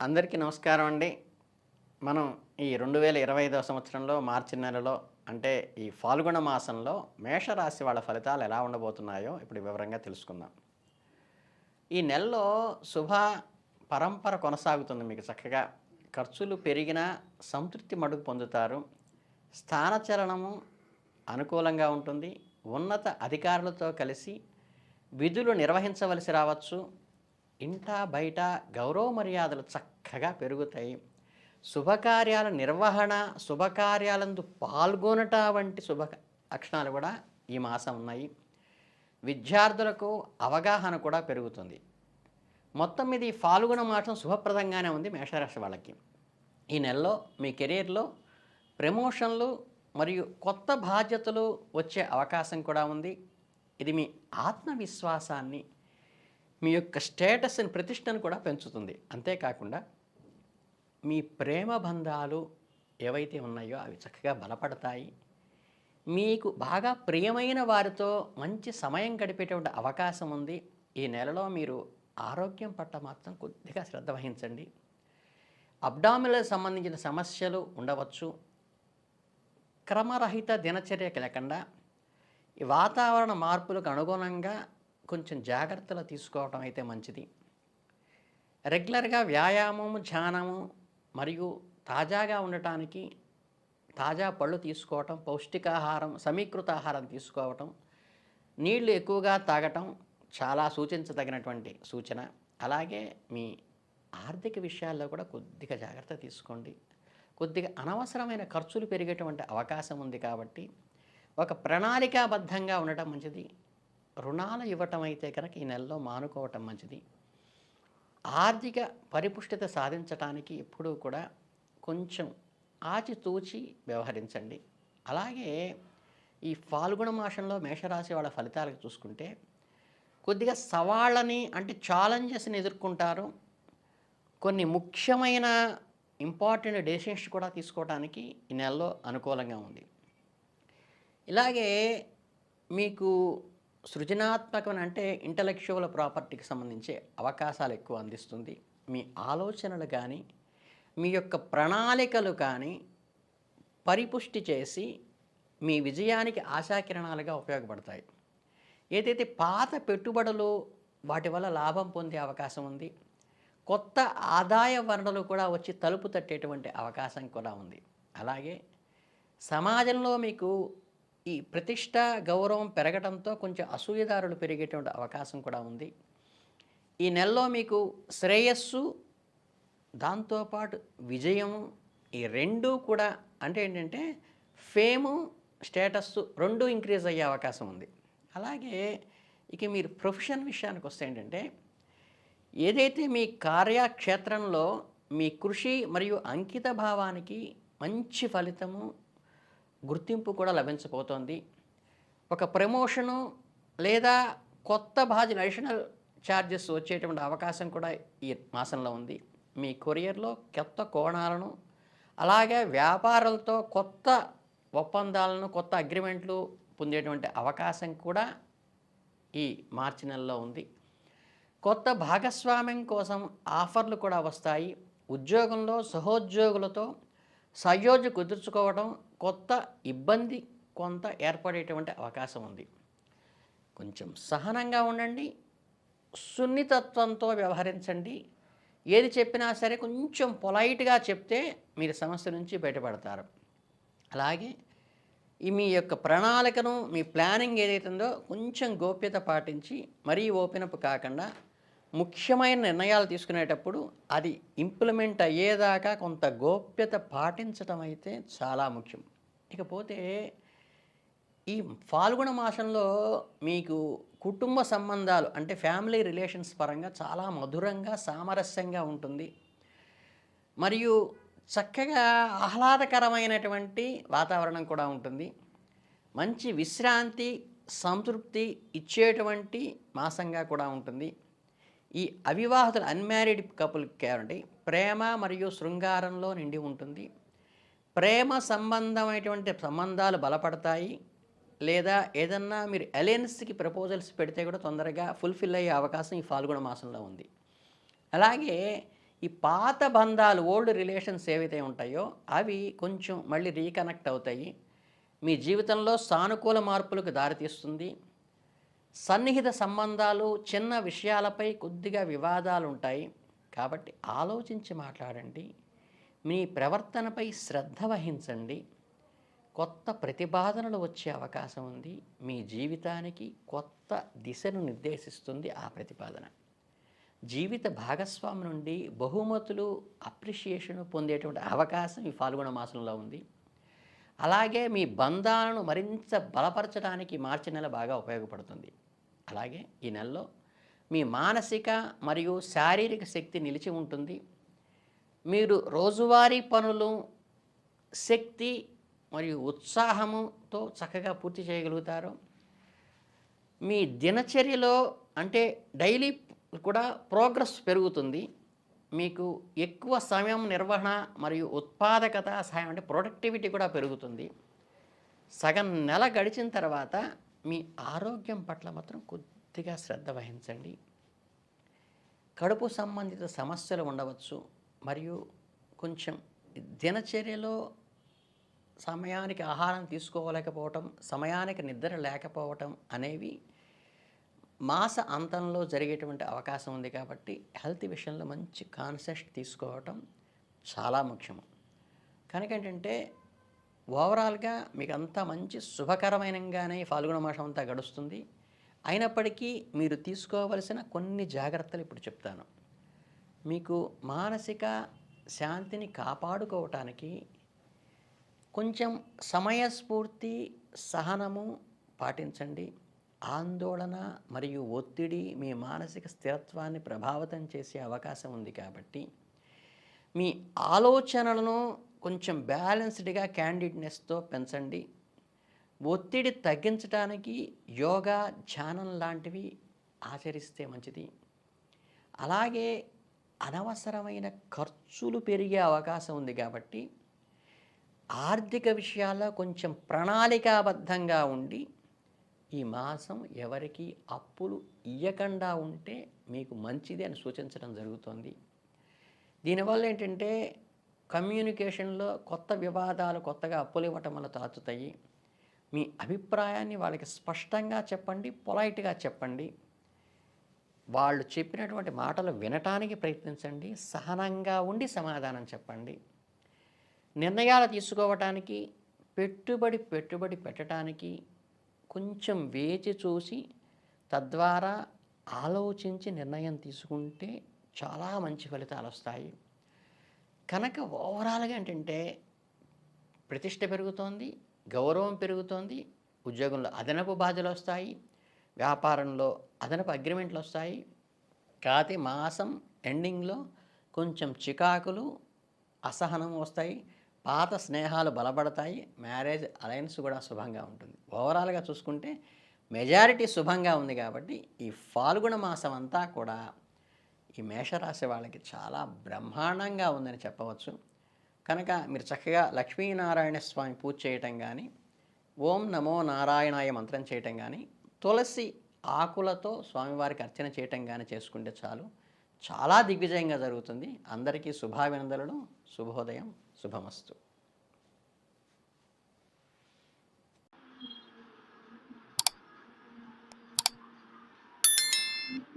అందరికీ నమస్కారం అండి. మనం ఈ రెండు వేల ఇరవై ఐదవ సంవత్సరంలో మార్చి నెలలో అంటే ఈ ఫాల్గుణ మాసంలో మేషరాశి వాళ్ళ ఫలితాలు ఎలా ఉండబోతున్నాయో ఇప్పుడు వివరంగా తెలుసుకుందాం. ఈ నెలలో శుభ పరంపర కొనసాగుతుంది మీకు చక్కగా. ఖర్చులు పెరిగినా సంతృప్తి మడుగు పొందుతారు. స్థానచలనము అనుకూలంగా ఉంటుంది. ఉన్నత అధికారులతో కలిసి విధులు నిర్వహించవలసి రావచ్చు. ఇంట బయట గౌరవ మర్యాదలు చక్కగా పెరుగుతాయి. శుభకార్యాల నిర్వహణ శుభకార్యాలందు పాల్గొనట వంటి శుభ లక్షణాలు కూడా ఈ మాసం ఉన్నాయి. విద్యార్థులకు అవగాహన కూడా పెరుగుతుంది. మొత్తం మీద ఈ ఫాల్గుణ మాసం శుభప్రదంగానే ఉంది మేషరాశి వాళ్ళకి. ఈ నెలలో మీ కెరీర్లో ప్రమోషన్లు మరియు కొత్త బాధ్యతలు వచ్చే అవకాశం కూడా ఉంది. ఇది మీ ఆత్మవిశ్వాసాన్ని మీ యొక్క స్టేటస్ని ప్రతిష్టను కూడా పెంచుతుంది. అంతేకాకుండా మీ ప్రేమ బంధాలు ఏవైతే ఉన్నాయో అవి చక్కగా బలపడతాయి. మీకు బాగా ప్రియమైన వారితో మంచి సమయం గడిపేటువంటి అవకాశం ఉంది. ఈ నెలలో మీరు ఆరోగ్యం పట్ల మాత్రం కొద్దిగా శ్రద్ధ వహించండి. అబ్డామిలకు సంబంధించిన సమస్యలు ఉండవచ్చు. క్రమరహిత దినచర్యకి లేకుండా ఈ వాతావరణ మార్పులకు అనుగుణంగా కొంచెం జాగ్రత్తలు తీసుకోవటం అయితే మంచిది. రెగ్యులర్గా వ్యాయామము ధ్యానము మరియు తాజాగా ఉండటానికి తాజా పళ్ళు తీసుకోవటం పౌష్టికాహారం సమీకృత ఆహారం తీసుకోవటం నీళ్ళు ఎక్కువగా తాగటం చాలా సూచించదగినటువంటి సూచన. అలాగే మీ ఆర్థిక విషయాల్లో కూడా కొద్దిగా జాగ్రత్త తీసుకోండి. కొద్దిగా అనవసరమైన ఖర్చులు పెరిగేటువంటి అవకాశం ఉంది కాబట్టి ఒక ప్రణాళికాబద్ధంగా ఉండటం మంచిది. రుణాలు ఇవ్వటం అయితే కనుక ఈ నెలలో మానుకోవటం మంచిది. ఆర్థిక పరిపుష్టిత సాధించటానికి ఎప్పుడూ కూడా కొంచెం ఆచితూచి వ్యవహరించండి. అలాగే ఈ ఫాల్గుణ మాసంలో మేషరాశి వాళ్ళ ఫలితాలకు చూసుకుంటే కొద్దిగా సవాళ్ళని అంటే ఛాలెంజెస్ని ఎదుర్కొంటారు. కొన్ని ముఖ్యమైన ఇంపార్టెంట్ డెసిషన్స్ కూడా తీసుకోవడానికి ఈ నెలలో అనుకూలంగా ఉంది. ఇలాగే మీకు సృజనాత్మకమైన అంటే ఇంటలెక్చువల్ ప్రాపర్టీకి సంబంధించి అవకాశాలు ఎక్కువ అందిస్తుంది మీ ఆలోచనలు కానీ మీ యొక్క ప్రణాళికలు కానీ పరిపుష్టి చేసి మీ విజయానికి ఆశాకిరణాలుగా ఉపయోగపడతాయి. ఏదైతే పాత పెట్టుబడులు వాటి వల్ల లాభం పొందే అవకాశం ఉంది కొత్త ఆదాయ వనరులు కూడా వచ్చి తలుపు తట్టేటువంటి అవకాశం కూడా ఉంది. అలాగే సమాజంలో మీకు ఈ ప్రతిష్ట గౌరవం పెరగడంతో కొంచెం అసూయదారులు పెరిగేటువంటి అవకాశం కూడా ఉంది. ఈ నెలలో మీకు శ్రేయస్సు దాంతోపాటు విజయము ఈ రెండూ కూడా అంటే ఏంటంటే ఫేము స్టేటస్ రెండు ఇంక్రీజ్ అయ్యే అవకాశం ఉంది. అలాగే ఇక మీరు ప్రొఫెషన్ విషయానికి వస్తే ఏంటంటే ఏదైతే మీ కార్యక్షేత్రంలో మీ కృషి మరియు అంకిత భావానికి మంచి ఫలితము గుర్తింపు కూడా లభించబోతోంది. ఒక ప్రమోషను లేదా కొత్త బాధ్యత అడిషనల్ ఛార్జెస్ వచ్చేటువంటి అవకాశం కూడా ఈ మాసంలో ఉంది. మీ కొరియర్లో కొత్త కోణాలను అలాగే వ్యాపారాలతో కొత్త ఒప్పందాలను కొత్త అగ్రిమెంట్లు పొందేటువంటి అవకాశం కూడా ఈ మార్చి నెలలో ఉంది. కొత్త భాగస్వామ్యం కోసం ఆఫర్లు కూడా వస్తాయి. ఉద్యోగంలో సహోద్యోగులతో సయోధ్య కుదుర్చుకోవడం కొత్త ఇబ్బంది కొంత ఏర్పడేటువంటి అవకాశం ఉంది. కొంచెం సహనంగా ఉండండి సున్నితత్వంతో వ్యవహరించండి. ఏది చెప్పినా సరే కొంచెం పొలైట్గా చెప్తే మీరు సమస్య నుంచి బయటపడతారు. అలాగే ఈ మీ యొక్క ప్రణాళికను మీ ప్లానింగ్ ఏదైతుందో కొంచెం గోప్యత పాటించి మరీ ఓపెన్ అప్ కాకుండా ముఖ్యమైన నిర్ణయాలు తీసుకునేటప్పుడు అది ఇంప్లిమెంట్ అయ్యేదాకా కొంత గోప్యత పాటించడం అయితే చాలా ముఖ్యం. ఇకపోతే ఈ ఫాల్గుణ మాసంలో మీకు కుటుంబ సంబంధాలు అంటే ఫ్యామిలీ రిలేషన్స్ పరంగా చాలా మధురంగా సామరస్యంగా ఉంటుంది. మరియు చక్కగా ఆహ్లాదకరమైనటువంటి వాతావరణం కూడా ఉంటుంది. మంచి విశ్రాంతి సంతృప్తి ఇచ్చేటువంటి మాసంగా కూడా ఉంటుంది. ఈ అవివాహతలు అన్మ్యారీడ్ కపుల్ అండి ప్రేమ మరియు శృంగారంలో నిండి ఉంటుంది. ప్రేమ సంబంధమైనటువంటి సంబంధాలు బలపడతాయి. లేదా ఏదన్నా మీరు అలయన్స్కి ప్రపోజల్స్ పెడితే కూడా తొందరగా ఫుల్ఫిల్ అయ్యే అవకాశం ఈ ఫాల్గుణ మాసంలో ఉంది. అలాగే ఈ పాత బంధాలు ఓల్డ్ రిలేషన్స్ ఏవైతే ఉంటాయో అవి కొంచెం మళ్ళీ రీకనెక్ట్ అవుతాయి. మీ జీవితంలో సానుకూల మార్పులకు దారితీస్తుంది. సన్నిహిత సంబంధాలు చిన్న విషయాలపై కొద్దిగా వివాదాలు ఉంటాయి కాబట్టి ఆలోచించి మాట్లాడండి. మీ ప్రవర్తనపై శ్రద్ధ వహించండి. కొత్త ప్రతిపాదనలు వచ్చే అవకాశం ఉంది. మీ జీవితానికి కొత్త దిశను నిర్దేశిస్తుంది ఆ ప్రతిపాదన. జీవిత భాగస్వామి నుండి బహుమతులు అప్రిషియేషన్ పొందేటువంటి అవకాశం ఈ ఫాల్గుణ మాసంలో ఉంది. అలాగే మీ బంధాలను మరింత బలపరచడానికి మార్చి నెల బాగా ఉపయోగపడుతుంది. అలాగే ఈ నెలలో మీ మానసిక మరియు శారీరక శక్తి నిలిచి ఉంటుంది. మీరు రోజువారీ పనులు శక్తి మరియు ఉత్సాహముతో చక్కగా పూర్తి చేయగలుగుతారు. మీ దినచర్యలో అంటే డైలీ కూడా ప్రోగ్రెస్ పెరుగుతుంది. మీకు ఎక్కువ సమయం నిర్వహణ మరియు ఉత్పాదకత సహాయం అంటే ప్రొడక్టివిటీ కూడా పెరుగుతుంది. సగం నెల గడిచిన తర్వాత మీ ఆరోగ్యం పట్ల మాత్రం కొద్దిగా శ్రద్ధ వహించండి. కడుపు సంబంధిత సమస్యలు ఉండవచ్చు మరియు కొంచెం దినచర్యలో సమయానికి ఆహారం తీసుకోలేకపోవటం సమయానికి నిద్ర లేకపోవటం అనేవి మాస అంతంలో జరిగేటువంటి అవకాశం ఉంది కాబట్టి హెల్త్ విషయంలో మంచి కాన్సెప్ట్ తీసుకోవటం చాలా ముఖ్యము. కనుక ఏంటంటే ఓవరాల్గా మీకు అంతా మంచి శుభకరమైనగానే ఫాల్గుణ మాసం అంతా గడుస్తుంది. అయినప్పటికీ మీరు తీసుకోవలసిన కొన్ని జాగ్రత్తలు ఇప్పుడు చెప్తాను. మీకు మానసిక శాంతిని కాపాడుకోవటానికి కొంచెం సమయస్ఫూర్తి సహనము పాటించండి. ఆందోళన మరియు ఒత్తిడి మీ మానసిక స్థిరత్వాన్ని ప్రభావితం చేసే అవకాశం ఉంది కాబట్టి మీ ఆలోచనలను కొంచెం బ్యాలెన్స్డ్గా క్యాండిడ్నెస్తో పెంచండి. ఒత్తిడి తగ్గించడానికి యోగా ధ్యానం లాంటివి ఆచరిస్తే మంచిది. అలాగే అనవసరమైన ఖర్చులు పెరిగే అవకాశం ఉంది కాబట్టి ఆర్థిక విషయాల్లో కొంచెం ప్రణాళికాబద్ధంగా ఉండి ఈ మాసం ఎవరికి అప్పులు ఇయ్యకుండా ఉంటే మీకు మంచిది అని సూచించడం జరుగుతుంది. దీనివల్ల ఏంటంటే కమ్యూనికేషన్లో కొత్త వివాదాలు కొత్తగా అప్పులు ఇవ్వటం వల్ల తాచుతాయి మీ అభిప్రాయాన్ని వాళ్ళకి స్పష్టంగా చెప్పండి పొలైట్గా చెప్పండి. వాళ్ళు చెప్పినటువంటి మాటలు వినటానికి ప్రయత్నించండి సహనంగా ఉండి సమాధానం చెప్పండి. నిర్ణయాలు తీసుకోవటానికి పెట్టుబడి పెట్టుబడి పెట్టడానికి కొంచెం వేచి చూసి తద్వారా ఆలోచించి నిర్ణయం తీసుకుంటే చాలా మంచి ఫలితాలు వస్తాయి. కనుక ఓవరాల్గా ఏంటంటే ప్రతిష్ట పెరుగుతోంది గౌరవం పెరుగుతోంది ఉద్యోగంలో అదనపు బాధలు వస్తాయి వ్యాపారంలో అదనపు అగ్రిమెంట్లు వస్తాయి. కాతి మాసం ఎండింగ్లో కొంచెం చికాకులు అసహనం వస్తాయి. పాత స్నేహాలు బలపడతాయి మ్యారేజ్ అలయన్స్ కూడా శుభంగా ఉంటుంది. ఓవరాల్గా చూసుకుంటే మెజారిటీ శుభంగా ఉంది కాబట్టి ఈ ఫాల్గుణ మాసం అంతా కూడా ఈ మేషరాశి వాళ్ళకి చాలా బ్రహ్మాండంగా ఉందని చెప్పవచ్చు. కనుక మీరు చక్కగా లక్ష్మీనారాయణ స్వామి పూజ చేయటం కానీ ఓం నమో నారాయణాయ మంత్రం చేయటం కానీ తులసి ఆకులతో స్వామివారికి అర్చన చేయటం కానీ చేసుకుంటే చాలు. చాలా దిగ్విజయంగా జరుగుతుంది. అందరికీ శుభాభినందనలు. శుభోదయం. శుభమస్తు.